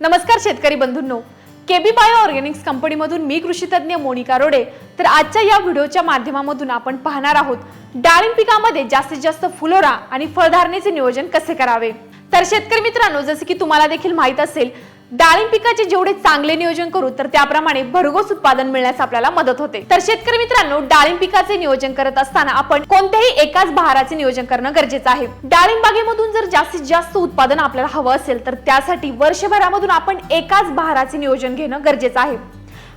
नमस्कार शेतकरी बंधूंनो. केबी बायो ऑर्गॅनिक्स कंपनीमधून मी कृषी तज्ज्ञ मोनिका रोडे. तर आजच्या या व्हिडिओच्या माध्यमामधून आपण पाहणार आहोत डाळिंब पिकामध्ये जास्तीत जास्त फुलोरा आणि फळधारणेचे नियोजन कसे करावे? तर शेतकरी मित्रांनो जसे की तुम्हाला देखील माहीत असेल डाळिंब पिकाचे जेवढे चांगले नियोजन करू तर त्याप्रमाणे भरघोस उत्पादन मिळण्यास आपल्याला मदत होते. तर शेतकरी मित्रांनो डाळिंब पिकाचे नियोजन करत असताना आपण कोणत्याही एकाच बहाराचे नियोजन करणं गरजेचं आहे. डाळिंब बागेमधून जर जास्तीत जास्त उत्पादन आपल्याला हवं असेल तर त्यासाठी वर्षभरामधून आपण एकाच बहाराचे नियोजन घेणं गरजेचं आहे.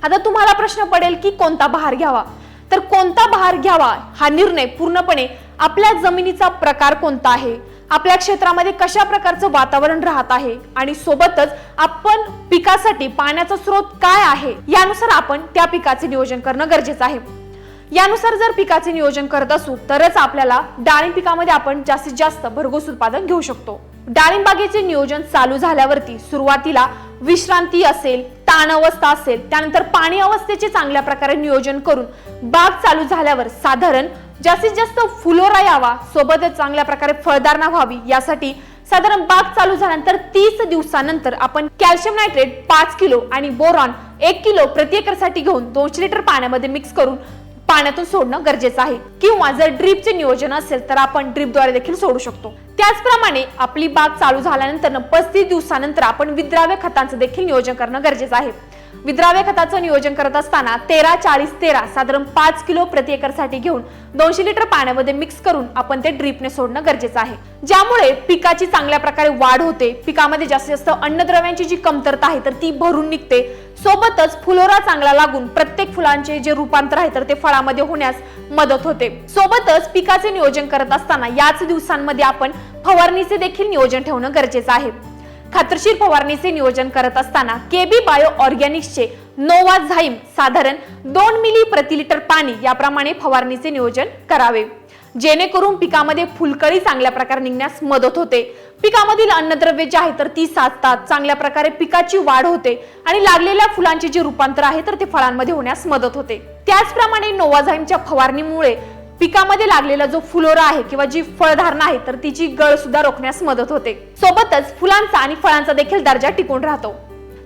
आता तुम्हाला प्रश्न पडेल की कोणता बहार घ्यावा? तर कोणता बहार घ्यावा हा निर्णय पूर्णपणे आपल्या जमिनीचा प्रकार कोणता आहे? आपल्या क्षेत्रामध्ये कशा प्रकारचं वातावरण राहत आहे आणि सोबतच आपण पिकासाठी पाण्याचा स्रोत काय आहे यानुसार आपण त्या पिकाचे नियोजन करणं गरजेचं आहे. यानुसार जर पिकाचे नियोजन करत असू तरच आपल्याला डाळिंब पिकामध्ये आपण जास्तीत जास्त भरघोस उत्पादन घेऊ शकतो. डाळिंब बागेचे नियोजन चालू झाल्यावरती सुरुवातीला विश्रांती असेल ताण अवस्था असेल त्यानंतर पाणी अवस्थेचे चांगल्या प्रकारे नियोजन करून बाग चालू झाल्यावर साधारण जास्तीत जास्त फुलोरा यावा सोबतच चांगल्या प्रकारे फळदारणा व्हावी यासाठी साधारण बाग चालू झाल्यानंतर तीस दिवसानंतर आपण कॅल्शियम नायट्रेट पाच किलो आणि बोरॉन एक किलो प्रति एकरसाठी घेऊन दोनशे लिटर पाण्यामध्ये मिक्स करून पाण्यातून सोडणं गरजेचं आहे. किंवा जर ड्रीपचे नियोजन असेल तर आपण ड्रीपद्वारे देखील सोडू शकतो. त्याचप्रमाणे आपली बाग चालू झाल्यानंतर पस्तीस दिवसानंतर आपण विद्राव्य खतांचं देखील नियोजन करणं गरजेचं आहे. विद्राव्य खताचं नियोजन करत असताना तेरा चाळीस तेरा साधारण पाच किलो प्रति एकरसाठी घेऊन दोनशे लिटर पाण्यामध्ये मिक्स करून आपण ते ड्रीपने सोडणं गरजेचं आहे. ज्यामुळे पिकाची चांगल्या प्रकारे वाढ होते. पिकामध्ये जास्तीत जास्त अन्नद्रव्यांची जी कमतरता आहे तर ती भरून निघते. सोबतच फुलोरा चांगला लागून प्रत्येक फुलांचे जे रूपांतर आहे तर ते फळामध्ये होण्यास मदत होते. सोबतच पिकाचे नियोजन करत असताना याच दिवसांमध्ये आपण फवारणीचे देखील नियोजन ठेवणं गरजेचं आहे. खात्रशीर फवारणीचे नियोजन करत असताना केबी बायो ऑर्गॅनिक्सचे नोवा झाईम साधारण दोन मिली प्रति लिटर पाणी याप्रमाणे फवारणीचे नियोजन करावे. जेणेकरून पिकामध्ये फुलकळी चांगल्या प्रकारे निघण्यास मदत होते. पिकामधील अन्नद्रव्य जे आहे तर ती साधतात चांगल्या प्रकारे पिकाची वाढ होते आणि लागलेल्या फुलांचे जे रूपांतर आहे तर ते फळांमध्ये होण्यास मदत होते. त्याचप्रमाणे नोवाझाईमच्या फवारणीमुळे पिकामध्ये लागलेला जो फुलोरा आहे किंवा जी फळधारणा आहे तर तिची गळ सुद्धा रोखण्यास मदत होते. सोबतच फुलांचा आणि फळांचा देखील दर्जा टिकून राहतो.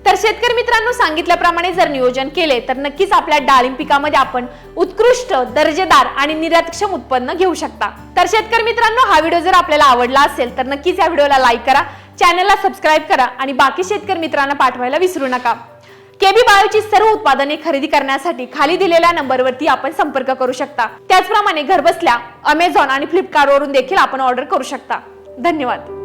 तर शेतकरी मित्रांनो सांगितल्याप्रमाणे जर नियोजन केले तर नक्कीच आपल्या डाळिंब पिकामध्ये आपण उत्कृष्ट दर्जेदार आणि निर्यातक्षम उत्पन्न घेऊ शकता. तर शेतकरी मित्रांनो हा व्हिडिओ जर आपल्याला आवडला असेल तर नक्कीच या व्हिडिओला लाईक करा चॅनलला सबस्क्राईब करा आणि बाकी शेतकरी मित्रांना पाठवायला विसरू नका. केबी बायोची सर्व उत्पादने खरेदी करण्यासाठी खाली दिलेल्या नंबरवरती आपण संपर्क करू शकता. त्याचप्रमाणे घरबसल्या अमेझॉन आणि फ्लिपकार्ट वरून देखील आपण ऑर्डर करू शकता. धन्यवाद.